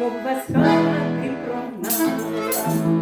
ковбаска так і прогнала.